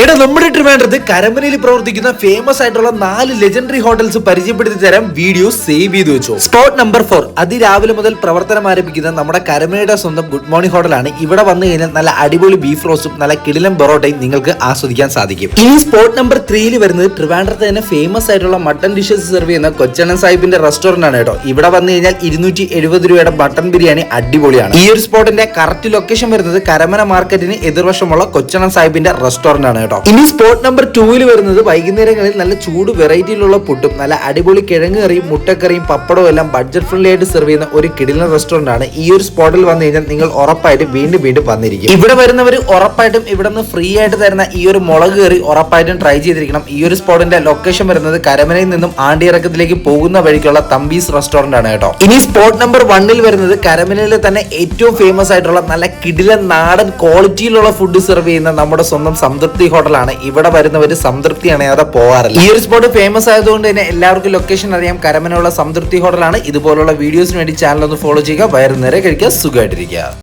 എടാ നമ്മുടെ ട്രിവാൻഡ്രത്ത് കരമനയിൽ പ്രവർത്തിക്കുന്ന ഫേമസ് ആയിട്ടുള്ള നാല് ലെജൻഡറി ഹോട്ടൽസ് പരിചയപ്പെടുത്തി തരാം വീഡിയോ സേവ് ചെയ്തു വെച്ചു. സ്പോട്ട് നമ്പർ ഫോർ അതിരാവിലെ മുതൽ പ്രവർത്തനം ആരംഭിക്കുന്ന നമ്മുടെ കരമനയുടെ സ്വന്തം ഗുഡ് മോർണിംഗ് ഹോട്ടലാണ് ഇവിടെ വന്നു കഴിഞ്ഞാൽ നല്ല അടിപൊളി ബീഫ് റോസ്റ്റും നല്ല കിടിലം പൊറോട്ടയും നിങ്ങൾക്ക് ആസ്വദിക്കാൻ സാധിക്കും. ഇനി സ്പോട്ട് നമ്പർ ത്രീയിൽ വരുന്നത് ട്രിവാൻഡ്രത്ത് തന്നെ ഫേമസ് ആയിട്ടുള്ള മട്ടൺ ഡിഷസ് സെർവ് ചെയ്യുന്ന കൊച്ചണ്ണൻ സാഹിബിന്റെ റെസ്റ്റോറന്റ് ആണ് കേട്ടോ. ഇവിടെ വന്നു കഴിഞ്ഞാൽ ഇരുന്നൂറ്റി എഴുപത് രൂപയുടെ മട്ടൺ ബിരിയാണി അടിപൊളിയാണ്. ഈ ഒരു സ്പോട്ടിന്റെ കറക്റ്റ് ലൊക്കേഷൻ വരുന്നത് കരമന മാർക്കറ്റിന് എതിർവശമുള്ള കൊച്ചണ്ണൻ സാഹിബിന്റെ റെസ്റ്റോറന്റ് ആണ്. കേട്ടോ. ഇനി സ്പോട്ട് നമ്പർ ടൂവിൽ വരുന്നത് വൈകുന്നേരങ്ങളിൽ നല്ല ചൂട് വെറൈറ്റിയിലുള്ള പുട്ടും നല്ല അടിപൊളി കിഴങ്ങ് കറിയും മുട്ടക്കറിയും പപ്പടവും എല്ലാം ബഡ്ജറ്റ് ഫ്രണ്ട്ലി ആയിട്ട് സെർവ് ചെയ്യുന്ന ഒരു കിടിലൻ റെസ്റ്റോറന്റ് ആണ്. ഈ ഒരു സ്പോട്ടിൽ വന്നു കഴിഞ്ഞാൽ നിങ്ങൾ ഉറപ്പായിട്ടും വീണ്ടും വീണ്ടും വന്നിരിക്കും. ഇവിടെ വരുന്നവർ ഉറപ്പായിട്ടും ഇവിടെ നിന്ന് ഫ്രീ ആയിട്ട് തരുന്ന ഈ ഒരു മുളക് കറി ഉറപ്പായിട്ടും ട്രൈ ചെയ്തിരിക്കണം. ഈ ഒരു സ്പോട്ടിന്റെ ലൊക്കേഷൻ വരുന്നത് കരമനയിൽ നിന്നും ആണ്ടിയിറക്കത്തിലേക്ക് പോകുന്ന വഴിക്കുള്ള തമ്പീസ് റെസ്റ്റോറന്റ് ആണ് കേട്ടോ. ഇനി സ്പോട്ട് നമ്പർ വണ്ണിൽ വരുന്നത് കരമനയിലെ തന്നെ ഏറ്റവും ഫേമസ് ആയിട്ടുള്ള നല്ല കിടിലൻ നാടൻ ക്വാളിറ്റിയിലുള്ള ഫുഡ് സെർവ് ചെയ്യുന്ന നമ്മുടെ സ്വന്തം സംതൃപ്തി ഹോട്ടലാണ്. ഇവിടെ വരുന്നവർ സംതൃപ്തി അണയാതെ പോകാറില്ല ഈ ഒരു സ്പോട്ട് ഫേമസ് ആയതുകൊണ്ട് തന്നെ എല്ലാവർക്കും ലൊക്കേഷൻ അറിയാം. കരമനുള്ള സംതൃപ്തി ഹോട്ടലാണ്. ഇതുപോലുള്ള വീഡിയോസിന് വേണ്ടി ചാനൽ ഒന്ന് ഫോളോ ചെയ്യുക. വയറുന്നേരെ കഴിക്കുക. സുഖമായിട്ടിരിക്കുക.